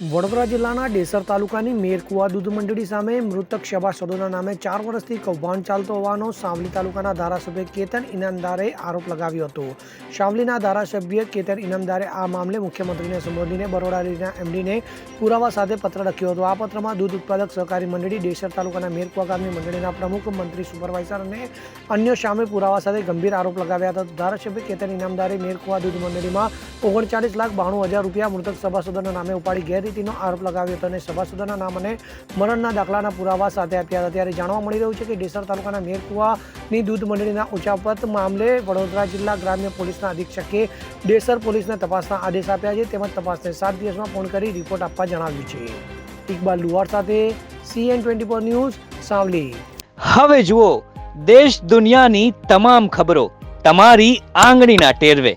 વડોદરા જિલ્લાના ડેસર તાલુકાની મેરકુવા દૂધ મંડળી સામે મૃતક સભાસદોના નામે ચાર વર્ષથી કૌભાંડ ચાલતો હોવાનો સાવલી તાલુકાના ધારાસભ્ય કેતન ઇનામદારે આરોપ લગાવ્યો હતો. સાવલીના ધારાસભ્ય કેતન ઇનામદારે આ મામલે મુખ્યમંત્રીને સંબોધીને બરોડાના એમડીને પુરાવા સાથે પત્ર લખ્યો હતો. આ પત્રમાં દૂધ ઉત્પાદક સહકારી મંડળી ડેસર તાલુકાના મેરકુવા ગામની મંડળીના પ્રમુખ, મંત્રી, સુપરવાઇઝર અને અન્ય સામે પુરાવા સાથે ગંભીર આરોપ લગાવ્યા હતા. ધારાસભ્ય કેતન ઇનામદારે મેરકુવા દૂધ મંડળીમાં ઓગણચાલીસ લાખ બાણું હજાર રૂપિયા મૃતક સભાસદોના નામે ઉપાડી ગેરરીતિનો આરોપ લગાવ્યો હતો અને સભાસદોના નામ અને મરણના દાખલાના પુરાવા સાથે આપ્યા હતા ત્યારે જાણવા મળી રહ્યું છે કે ડેસર તાલુકાના મેરકુવાની દૂધ મંડળીના ઉચાપત મામલે વડોદરા જિલ્લા ગ્રામ્ય પોલીસના અધિક્ષકે ડેસર પોલીસને તપાસના આદેશ આપ્યા છે. તેમજ તપાસને સાત દિવસમાં ફોન કરી રિપોર્ટ આપવા જણાવ્યું છે. ઇકબાલ લુહાર સાથે CN twenty four news, Savli. હવે જુઓ, દેશ દુનિયાની તમામ ખબરો, તમારી આંગળીના ટેરવે.